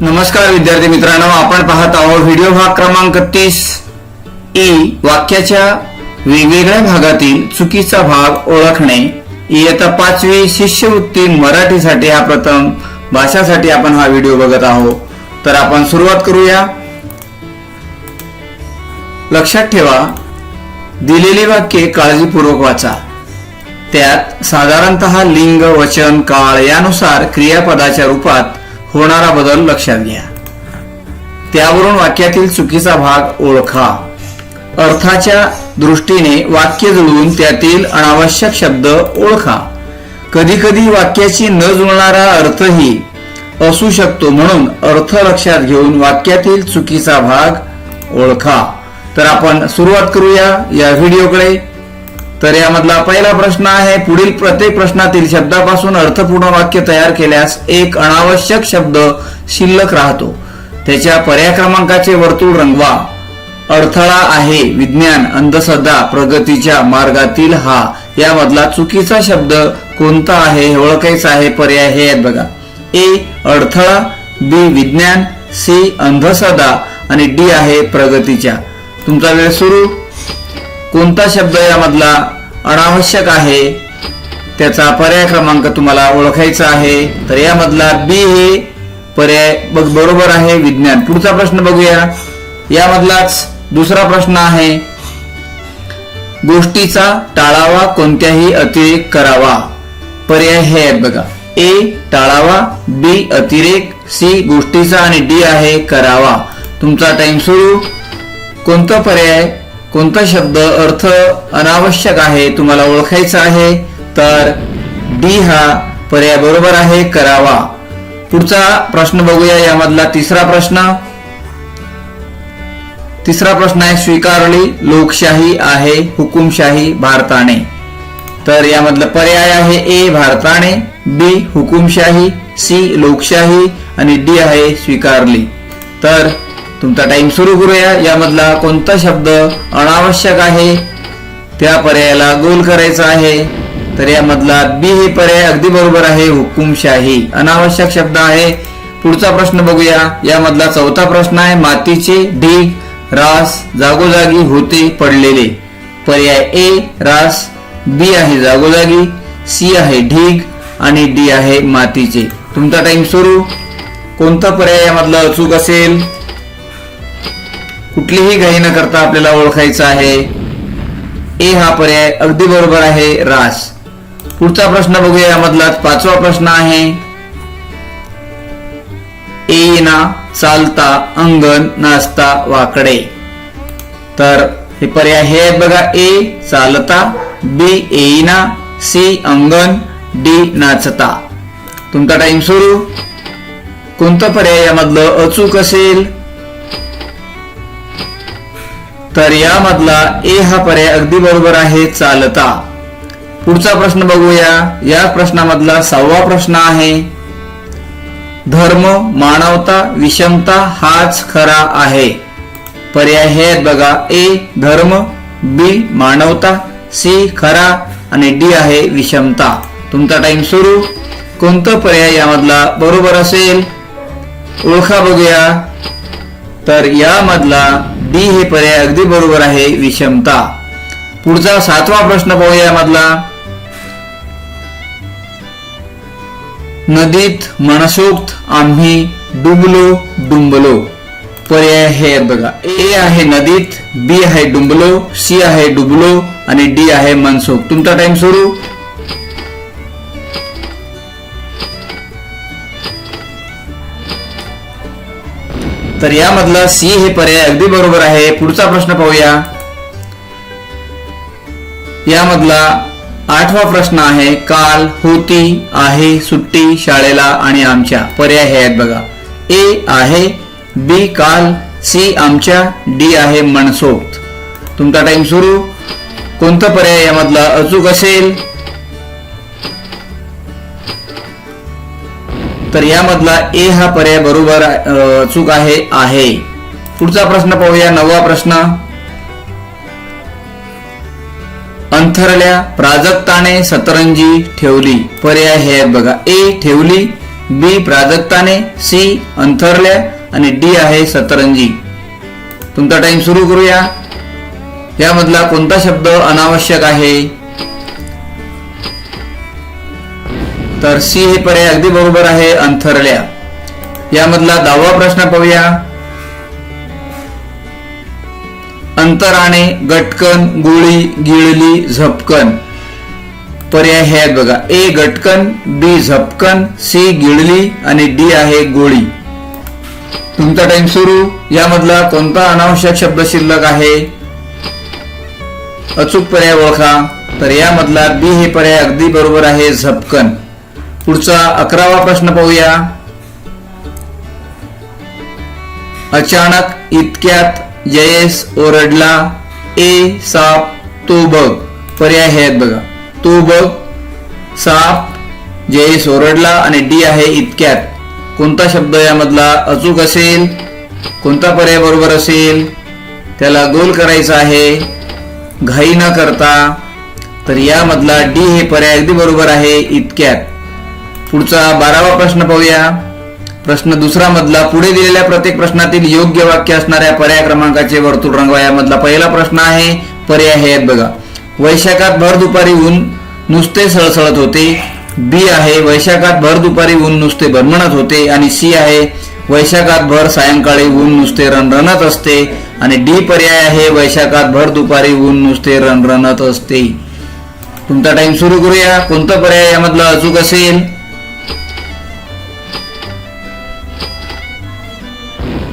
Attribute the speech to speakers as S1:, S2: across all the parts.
S1: नमस्कार विद्यार्थी मित्रांनो. आपण पाहत आहोत व्हिडिओ भाग क्रमांक तीस. ई वाक्याच्या वेगवेगळ्या भागातील चुकीचा भाग ओळखणे. इयत्ता पाचवी शिष्यवृत्ती मराठीसाठी. हा प्रथम भाषासाठी आपण हा व्हिडिओ बघत आहोत. तर आपण सुरुवात करूया. लक्षात ठेवा दिलेली वाक्ये काळजीपूर्वक वाचा. त्यात साधारणतः लिंग वचन काळ यानुसार क्रियापदाच्या रूपात होणारा बदल लक्षात घ्या. त्यावरून वाक्यातील चुकीचा भाग ओळखा. अर्थाच्या दृष्टीने वाक्य जुळवून त्यातील अनावश्यक शब्द ओळखा. कधी कधी वाक्याची न जुळणारा अर्थही असू शकतो म्हणून अर्थ लक्षात घेऊन वाक्यातील चुकीचा भाग ओळखा. तर आपण सुरुवात करूया या व्हिडिओकडे. तर यामधला पहिला प्रश्न आहे पुढील प्रत्येक प्रश्नातील शब्दापासून अर्थपूर्ण वाक्य तयार केल्यास एक अनावश्यक शब्द शिल्लक राहतो. त्याच्या पर्याय क्रमांकाचे वर्तुळ रंगवा. अडथळा आहे विज्ञान अंधश्रद्धा प्रगतीच्या मार्गातील हा. यामधला चुकीचा शब्द कोणता आहे हे ओळखायचा आहे पर्याय हे आहेत बघा. ए अडथळा बी विज्ञान सी अंधश्रद्धा आणि डी आहे प्रगतीच्या. तुमचा वेळ सुरू. कोणता शब्द यामधला अनावश्यक आहे त्याचा पर्याय क्रमांक तुम्हाला ओळखायचा आहे. तर यामधला बी हे पर्याय बघ बरोबर आहे विज्ञान. पुढचा प्रश्न बघूया. यामधलाच दुसरा प्रश्न आहे गोष्टीचा टाळावा कोणत्याही अतिरेक करावा. पर्याय हे आहेत बघा. ए टाळावा. बी अतिरेक. सी गोष्टीचा आणि डी आहे करावा. तुमचा टाइम सुरू. कोणता पर्याय? कोणता शब्द अर्थ अनावश्यक आहे तुम्हाला ओळखायचा आहे तर डी हा पर्याय बरोबर आहे करावा. पुढचा प्रश्न बघूया यामधला तिसरा प्रश्न. तिसरा प्रश्न आहे स्वीकारली लोकशाही आहे हुकुमशाही भारताने. तर यामधला पर्याय आहे ए भारताने बी हुकुमशाही सी लोकशाही आणि डी आहे स्वीकारली. तर तुमचा टाइम सुरू करूया. यामधला कोणता शब्द अनावश्यक आहे त्या पर्यायाला गोल करायचा आहे. तर यामधला बी हे पर्याय अगदी बरोबर आहे हुकुमशाही. अनावश्यक शब्द आहे. पुढचा प्रश्न बघूया. यामधला चौथा प्रश्न आहे मातीचे ढीग रास जागोजागी होते पडलेले. पर्याय ए रास बी आहे जागोजागी सी आहे ढीग आणि डी आहे मातीचे. तुमचा टाइम सुरू. कोणता पर्याय यामधला अचूक असेल? कुठलीही घाई न करता आपल्याला ओळखायचं आहे. ए हा पर्याय अगदी बरोबर आहे रास. पुढचा प्रश्न बघूया यामधला. पाचवा प्रश्न आहे. येईना चालता अंगण नाचता वाकडे. तर हे पर्याय हे आहेत बघा. ए चालता बी एईना सी अंगण डी नाचता. तुमचा टाइम सुरू. कोणता पर्याय यामधलं? अचूक असेल? तर यामधला ए हा पर्याय अगदी बरोबर आहे चालता. पुढचा प्रश्न बघूया. या प्रश्नामधला सहावा प्रश्न आहे धर्म मानवता विषमता हाच खरा आहे. पर्याय हे आहेत बघा ए धर्म बी मानवता सी खरा आणि डी आहे विषमता. तुमचा टाइम सुरू. कोणतं पर्याय यामधला बरोबर असेल? ओळखा बघूया. तर यामधला डी हे पर्याय अगदी बरोबर आहे विषमता. पुढचा सातवा प्रश्न पाहूया यामधला. नदीत मनसोक्त आम्ही डुबलो डुंबलो. पर्याय हे बघा. ए आहे नदीत बी आहे डुंबलो सी आहे डुबलो आणि डी आहे मनसोक्त. तुमचा टाइम सुरू. तर यामधला सी हे पर्याय अगदी बरोबर आहे. पुढचा प्रश्न पाहूया. यामधला आठवा प्रश्न आहे काल होती आहे सुट्टी शाळेला आणि आमच्या. पर्याय हे आहेत बघा. ए आहे बी काल सी आमच्या डी आहे मनसोक्त. तुमचा टाइम सुरू. कोणता पर्याय यामधला अचूक असेल? तर यामधला ए हा पर्याय बरोबर चूक आहे आहे. पुढचा प्रश्न पाहूया नववा प्रश्न. अंथरल्या प्राजक्ताने सतरंजी ठेवली. पर्याय हे आहेत बघा. ए ठेवली बी प्राजक्ताने सी अंथरल्या आणि डी आहे सतरंजी. तुमचा टाइम सुरू करूया. यामधला कोणता शब्द अनावश्यक आहे? तर सी हे पर्याय अगदी बरोबर आहे अंथरल्या. यामधला दहावा प्रश्न पाहूया. अंतराने गटकन गोळी गिळली झपकन पर्याय हे आहेत बघा. ए गटकन बी झपकन सी गिळली आणि डी आहे गोळी. तुमचा टाइम सुरू. यामधला कोणता अनावश्यक शब्द शिल्लक आहे? अचूक पर्याय ओळखा. तर यामधला बी हे पर्याय अगदी बरोबर आहे झपकन पुढचा अकरावा प्रश्न पाहूया. अचानक इतक्यात जयेश ओरडला ए साप तो बघ. पर्याय हे आहेत बघा. तो बघ साप. जयेश ओरडला आणि डी आहे इतक्यात. कोणता शब्द यामधला अचूक असेल? कोणता पर्याय बरोबर असेल? त्याला गोल करायचा आहे. घाई न करता. तर यामधला डी हे पर्याय अगदी बरोबर आहे इतक्यात. पुढचा बारावा प्रश्न पाहूया. प्रश्न दुसरा मधला पुढे दिलेल्या प्रत्येक प्रश्नातील योग्य वाक्य असणाऱ्या पर्याय क्रमांकाचे वर्तुळ रंगवा. यामधला पहिला प्रश्न आहे पर्याय हे आहेत बघा. वैशाखात भर दुपारी ऊन नुसते सळसळत होते. बी आहे वैशाखात भर दुपारी ऊन नुसते भरमणत होते. आणि सी आहे वैशाखात भर सायंकाळी ऊन नुसते रणरणत असते. आणि डी पर्याय आहे वैशाखात भर दुपारी ऊन नुसते रणरणत असते. तुमचा टाइम सुरू करूया. कोणता पर्याय यामधला अचूक असेल?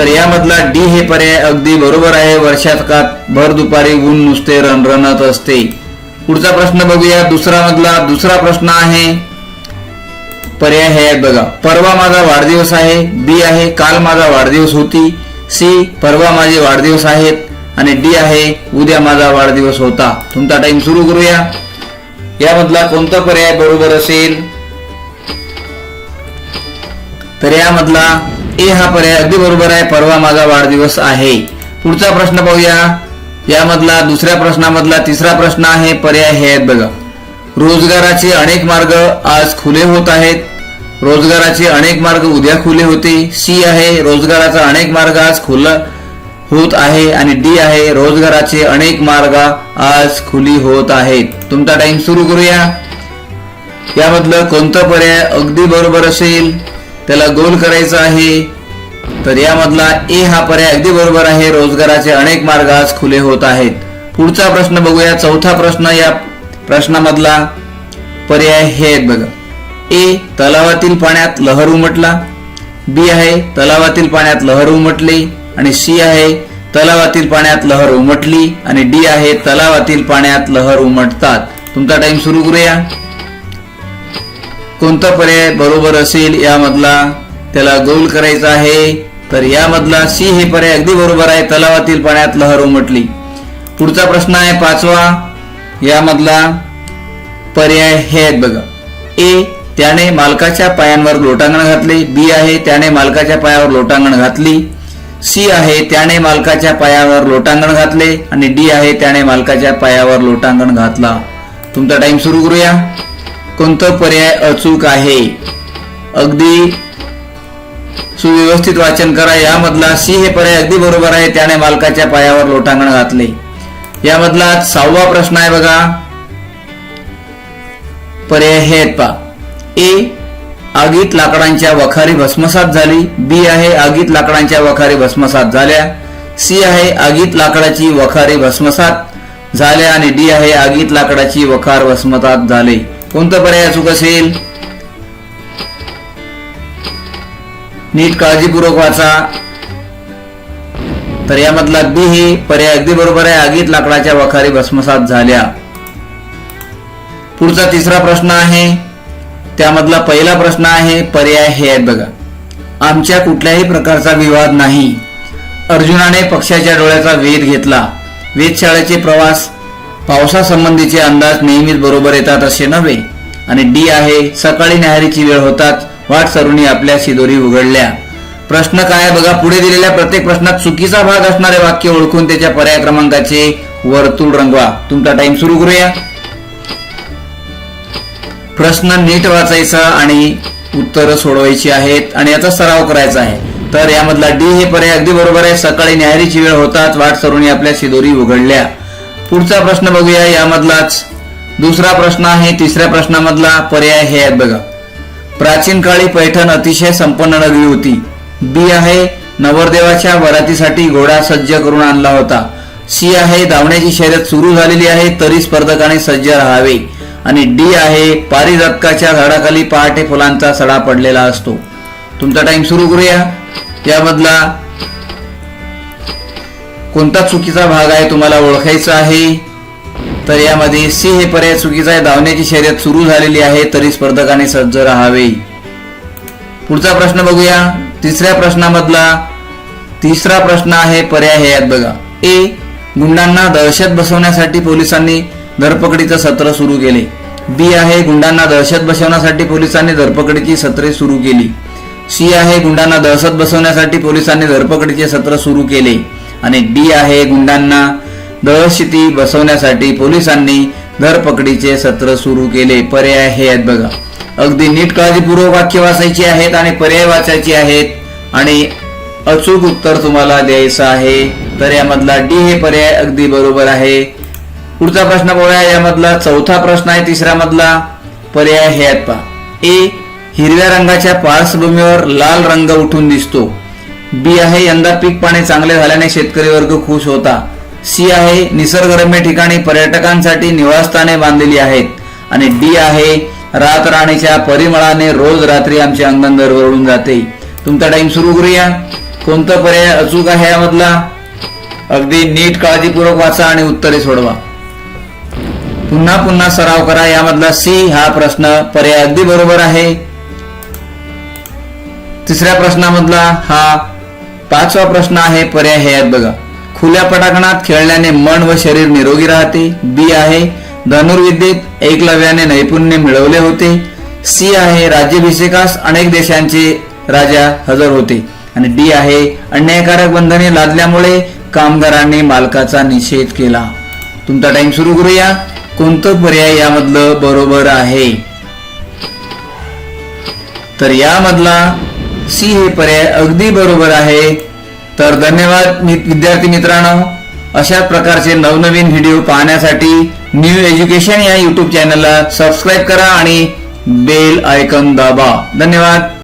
S1: तर यामधला डी हे पर्याय अगदी बरोबर आहे. वर्षात भर दुपारी ऊन नुसते रणरणत असते. पुढचा प्रश्न बघूया. दुसरा मधला दुसरा प्रश्न आहे. पर्याय हे बघा. परवा माझा वाढदिवस आहे. बी आहे. काल माझा वाढदिवस होती. सी परवा माझे वाढदिवस आहेत. आणि डी आहे. उद्या माझा वाढदिवस होता. तुमचा टाइम सुरू करूया. यामधला कोणता पर्याय बरोबर असेल? तर यामधला ए हा पर्याय अगदी बरोबर आहे. परवा माझा वाढदिवस आहे. पुढचा प्रश्न पाहूया. यामधला दुसऱ्या प्रश्नामधला तिसरा प्रश्न आहे. पर्याय हे आहेत बघा. रोजगाराचे अनेक मार्ग आज खुले होत आहेत. रोजगाराचे अनेक मार्ग उद्या खुले होते. सी आहे रोजगाराचा अनेक मार्ग आज खुला होत आहे आणि डी आहे रोजगाराचे अनेक मार्ग आज खुली होत आहेत. तुमचा टाइम सुरू करूया. यामधलं कोणतं पर्याय अगदी बरोबर असेल? त्याला गोल करायचं आहे. तर यामधला ए हा पर्याय अगदी बरोबर आहे. रोजगाराचे अनेक मार्ग आज खुले होत आहेत. पुढचा प्रश्न बघूया. चौथा प्रश्न या प्रश्नामधला पर्याय हे आहेत बघा. ए तलावातील पाण्यात लहर उमटला. बी आहे तलावातील पाण्यात लहर उमटली. आणि सी आहे तलावातील पाण्यात लहर उमटली. आणि डी आहे तलावातील पाण्यात लहर उमटतात. तुमचा टाइम सुरू करूया. कोणता पर्याय बरोबर असेल यामधला त्याला गोल करायचा आहे तर यामधला सी हे पर्याय अगदी बरोबर आहे तलावातील पाण्यात लहर उमटली. पुढचा प्रश्न आहे पाचवा यामधला पर्याय हे आहेत बघा. ए त्याने मालकाच्या पायांवर लोटांगण घातले. बी आहे त्याने मालकाच्या पायावर लोटांगण घातली. सी आहे त्याने मालकाच्या पायावर लोटांगण घातले. आणि डी आहे त्याने मालकाच्या पायावर लोटांगण घातला. तुमचा टाइम सुरू करूया. कोणता पर्याय अचूक आहे? अगदी सुव्यवस्थित वाचन करा. यामधला सी हे पर्याय अगदी बरोबर आहे. त्याने मालकाच्या पायावर लोटांगण घातले. यामधला सहावा प्रश्न आहे बघा. पर्याय हे आहेत पा ए आगीत लाकडांच्या वखारी भस्मसात झाली. बी आहे आगीत लाकडांच्या वखारी भस्मसात झाल्या. सी आहे आगीत लाकडाची वखारी भस्मसात झाल्या. आणि डी आहे आगीत लाकडाची वखार भस्मसात झाले. कोणता पर्याय अचूक असेल? नीट काळजीपूर्वक वाचा. तर यामधला बी हे पर्याय अगदी बरोबर आहे. आगीत लाकडाच्या वखारी भस्मसात झाल्या. पुढचा तिसरा प्रश्न आहे. त्यामधला पहिला प्रश्न आहे पर्याय हे आहेत बघा. आमच्या कुठल्याही प्रकारचा विवाद नाही. अर्जुनाने पक्षाच्या डोळ्याचा वेध घेतला. वेधशाळेचे प्रवास पावसासंबंधीचे अंदाज नेहमीच बरोबर येतात असे नव्हे. आणि डी आहे सकाळी न्याहारीची वेळ होताच वाट सरुणी आपल्या शिदोरी उघडल्या. प्रश्न काय बघा पुढे दिलेल्या प्रत्येक प्रश्नात चुकीचा भाग असणारे वाक्य ओळखून त्याच्या पर्याय क्रमांकाचे वर्तुळ रंगवा. तुमचा टाइम सुरू करूया. प्रश्न नीट वाचायचा आणि उत्तरं सोडवायची आहेत आणि याचा सराव करायचा आहे. तर यामधला डी हे पर्याय अगदी बरोबर आहे. सकाळी न्याहारीची वेळ होताच वाट सरुणी आपल्या शिदोरी उघडल्या. पुढचा प्रश्न बघूया यामधलाच. दुसरा प्रश्न आहे तिसऱ्या प्रश्नामधला पर्याय हे आहेत बघा. प्राचीन काळी पैठण अतिशय संपन्न नगरी होती. बी आहे नवरदेवाच्या वरातीसाठी घोडा सज्ज करून आणला होता. सी आहे धावण्याची शर्यत सुरू झालेली आहे तरी स्पर्धकाने सज्ज राहावे. आणि डी आहे पारिजातकाच्या झाडाखाली पहाटे फुलांचा सडा पडलेला असतो. तुमचा टाइम सुरू करूया. यामधला कोणता चुकीचा भाग आहे तुम्हाला ओळखायचा आहे? तर यामध्ये सी हे पर्याय चुकीचा आहे. धावण्याची शर्यत सुरू झालेली आहे तरी स्पर्धकाने सज्ज राहावे. पुढचा प्रश्न बघूया. तिसऱ्या प्रश्नामधला तिसरा प्रश्न आहे पर्याय हे आहेत बघा. ए. गुंडांना दहशत बसवण्यासाठी पोलिसांनी धरपकडीचं सत्र सुरू केले. बी आहे गुंडांना दहशत बसवण्यासाठी पोलिसांनी धरपकडीची सत्रे सुरू केली. सी आहे गुंडांना दहशत बसवण्यासाठी पोलिसांनी धरपकडीचे सत्र सुरू केले. आणि डी आहे गुंडांना दहशती बसवण्यासाठी पोलिसांनी धरपकडीचे सत्र सुरू केले. पर्याय हे आहेत बघा. अगदी नीट काळजीपूर्वक वाक्य वाचायची आहेत आणि पर्याय वाचायची आहेत आणि अचूक उत्तर तुम्हाला द्यायचं आहे तर यामधला डी हे पर्याय अगदी बरोबर आहे. पुढचा प्रश्न बघूया यामधला चौथा प्रश्न आहे तिसऱ्या मधला पर्याय हे आहेत पहा. ए हिरव्या रंगाच्या पार्श्वभूमीवर लाल रंग उठून दिसतो. बी आहे यंदा पीक पाणी चांगले झाल्याने शेतकरी वर्ग खुश होता. सी आहे निसर्गरम्य ठिकाणी पर्यटकांसाठी निवासस्थाने बांधलेली आहेत. आणि डी आहे रात राणीच्या परिमळाने रोज रात्री आमचे अंगण दरवळून जाते. तुमचा टाइम सुरू करूया. कोणता पर्याय अचूक आहे यामधला? अगदी नीट काळजीपूर्वक वाचा आणि उत्तरे सोडवा. पुन्हा पुन्हा सराव करा. यामधला सी हा प्रश्न पर्याय अगदी बरोबर आहे. तिसऱ्या प्रश्नामधला हा पाचवा प्रश्न आहे पर्याय हे आहेत बघा. खुल्या पटांगणात खेळल्याने मन व शरीर निरोगी राहते. बी आहे धनुर्विद्येत एकलव्याने नैपुण्य मिळवले होते. सी आहे राज्याभिषेकास अनेक देशांचे राजा हजर होते. आणि डी आहे अन्यायकारक बंधने लादल्यामुळे कामगारांनी मालकाचा निषेध केला. तुमचा टाइम सुरू करूया. कोणतं पर्याय यामधलं बरोबर आहे? तर यामधला सी हे पर्याय अगदी बरोबर आहे. तर धन्यवाद मी- विद्यार्थी मित्रांनो. अशा प्रकारचे नवनवीन व्हिडिओ पाहण्यासाठी न्यू एज्युकेशन या युट्यूब चॅनलला सबस्क्राईब करा आणि बेल आयकॉन दाबा. धन्यवाद.